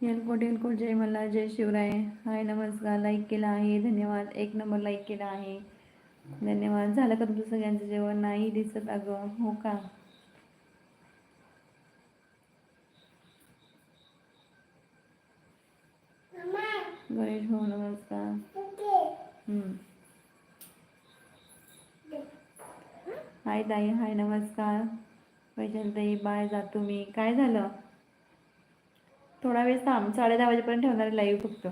एलकोट एलकोट जय मला जय शिवराय. हाय नमस्कार. लाईक केला आहे. धन्यवाद. एक नंबर लाईक केला आहे. धन्यवाद. झालं का तुमचं सगळ्यांचं जेवण? नाही दिसत अगं. हो का? गणेश भाऊ नमस्कार. हाय ताई. हाय नमस्कार. वैशाली ताई बाय. जातो मी काय झालं? थोडा वेळ थांब साडे दहा वाजेपर्यंत ठेवणार लाईव्ह फक्त.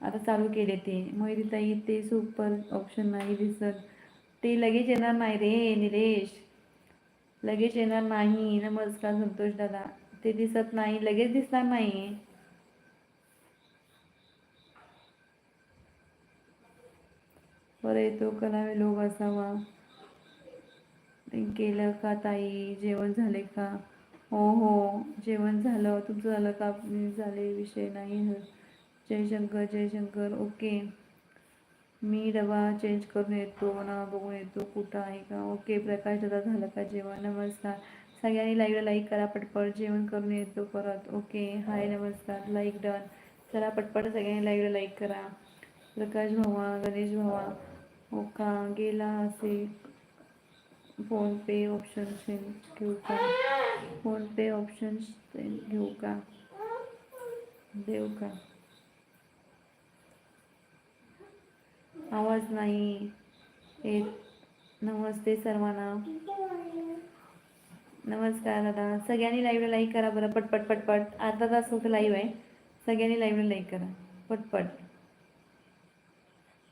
आता चालू केले ते. मयुरी ताई ते सुपर ऑप्शन नाही दिसत. ते लगेच येणार नाही रे निलेश. लगेच येणार नाही. नमस्कार संतोष दादा. ते दिसत नाही. लगेच दिसणार नाही. बरं येतो. करावे लोक असावा. केलं का ताई? जेवण झाले का? हो हो. जेवण झालं तुमचं झालं का? मी झाले विषय नाही. जयशंकर जयशंकर ओके. मी डबा चेंज करून येतो ना बघून येतो कुठं आहे का? ओके प्रकाश दादा झालं का जेवण? नमस्कार. सगळ्यांनी लाईव्हला लाईक करा पटपट. जेवण करून येतो परत. ओके हाय नमस्कार. लाईक डन चला पटपट सगळ्यांनी लाईव्हला लाईक करा. प्रकाश भावा गणेश भावा. हो का? गेला असे फोनपे ऑप्शन घेऊ का फोनपे ऑप्शन घेऊ का देऊ का आवाज नाही. येत नमस्ते सर्वांना. नमस्कार दादा. सगळ्यांनी लाईव्हला लाईक करा बरं. पटपट पटपट. अर्धा तास होतं लाईव्ह आहे. सगळ्यांनी लाईव्हला लाईक करा. पटपट.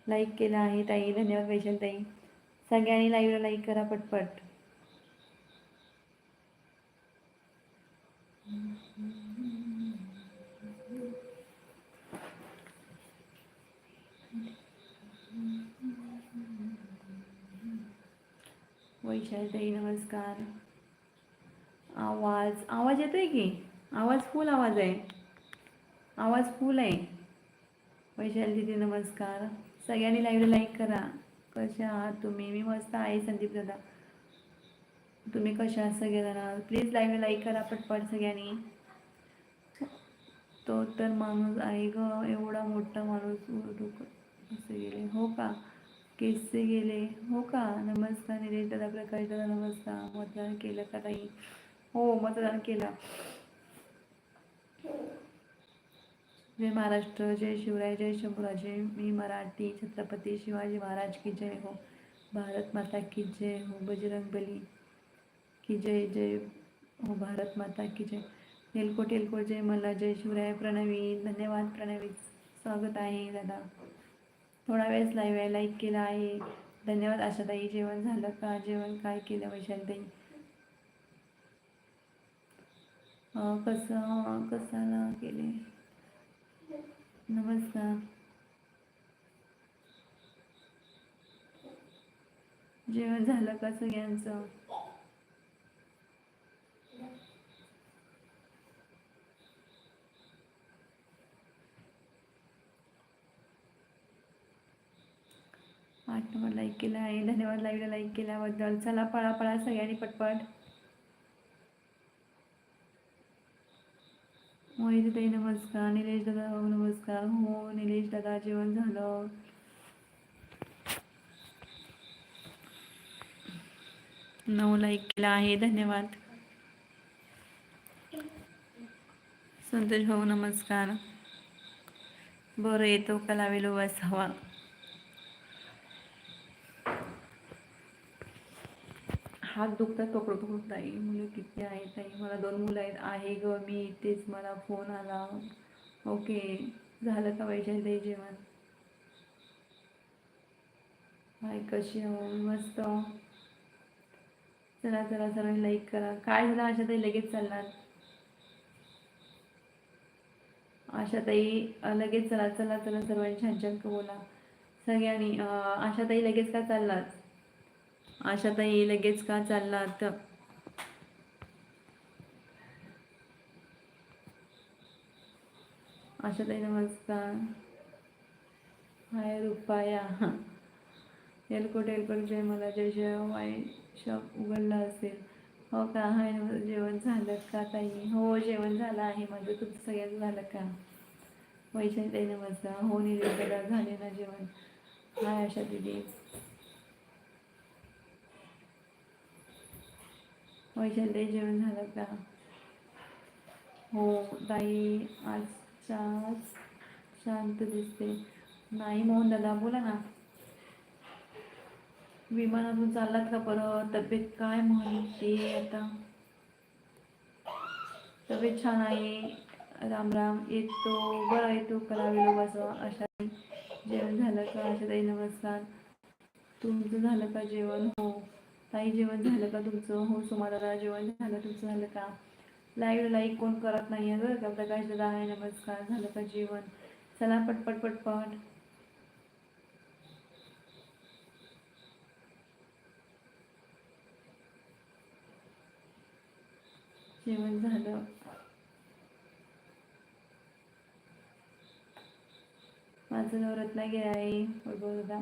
लाईक केला आहे ताई. धन्यवाद वैशाल ताई सगळ्यांनी लाईव्हला लाईक करा पटपट. वैशाली नमस्कार. आवाज आवाज येतोय की? आवाज फुल आवाज आहे. आवाज फुल आहे. वैशाली दिदी नमस्कार. सगळ्यांनी लाईव्हला लाईक करा. कशा आहात तुम्ही? मी मस्त आहे संदीप दादा. तुम्ही कशा आहात सगळेजण? प्लीज लाईव्ह लाईक करा पटपट सगळ्यांनी. तो तर माणूस आहे ग एवढा मोठा माणूस असे गेले? हो का? केसचे गेले? हो का? नमस्कार निलेश दादा प्रकाश दादा नमस्कार. मतदान केलं का ताई? हो मतदान केलं. जय महाराष्ट्र जय शिवराय जय शंभूराजे मी मराठी छत्रपती शिवाजी महाराज की जय हो. भारत माता की जय हो. बजरंग बली की जय जय हो. भारत माता की जय. एलकोट एलकोट जय मला जय शिवराय प्रणवी. धन्यवाद प्रणवी. स्वागत आहे दादा. थोडा वेळेस लाईव्ह आहे लाईक केला आहे. धन्यवाद आशाताई. जेवण झालं का? जेवण काय केलं वैशालताई? कसं कसं कसाला केले? नमस्कार. जेवण झालं का सगळ्यांचं? आठ नंबर लाईक केला आहे. धन्यवाद लाईव्हला लाईक केल्याबद्दल. चला पळा पळा सगळ्यांनी पटपट. मोहिनी ताई नमस्कार. निलेश दादा भाऊ नमस्कार. हो निलेश दादा जेवण झालं. नऊ लाईक केला आहे. धन्यवाद. संतोष भाऊ नमस्कार. बरं येतो कलावेलो लावेलो हात दुखतात पकडू पकडू ताई मुलं किती आहेत ताई मला दोन मुलं आहेत. आहे ग मी इथेच मला फोन आला. ओके झालं का वैशाली ताई जेवण? हाय कशी हो मस्त. चला चला सर्वांनी लाईक करा. काय झालं अशा ताई लगेच चालणार. आशाताई लगेच चला चला चला सर्वांनी छान छान बोला. सगळ्यांनी आशाताई लगेच का चाललात? आशाताई लगेच का चाललात आशाताई नमस्कार. हाय रुपाया. एलकोट एलकोट जय मला जय जय. वाय शॉप उघडला असेल. हो का? हाय माझं जेवण झालं का ताई? हो जेवण झालं आहे. माझं तुमचं सगळ्यात झालं का? वैशाली ताई नमस्कार. हो निलेश झाले ना जेवण? हाय आशा दिदी. वैशाली जेवण झालं का? हो ताई आज शांत दिसते. नाही मोहन दादा बोला ना. विमानातून चाललात का परत? तब्येत काय म्हणते आता? तब्येत छान आहे. राम राम. येतो. बरं येतो करावे बसवा अशा जेवण झालं का? अशा ताई नमस्कार. तुमचं झालं का जेवण? हो. ताई जेवण झालं का तुमचं? हो सुमाराला जेवण झालं. तुमचं झालं का? लाईव्ह लाईक कोण करत नाही आहे बरं का? प्रकाश दादा आहे नमस्कार. झालं का जेवण? चला पटपट पटपट. जेवण झालं. माझं नाव रत्नागिरी आहे दादा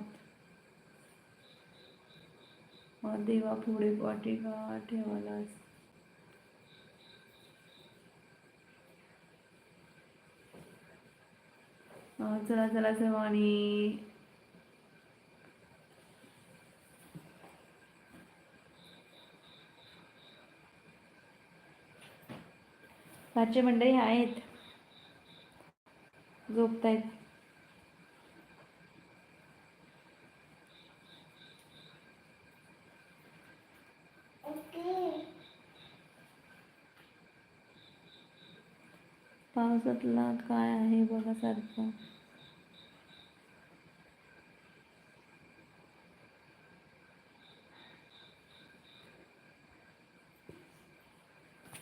देवा पुढे वाटिका ठेवायला चला चला सर्वांनी. पाचशे मंडळी आहेत. झोपतायत. पावसातला काय आहे बघा सारखं.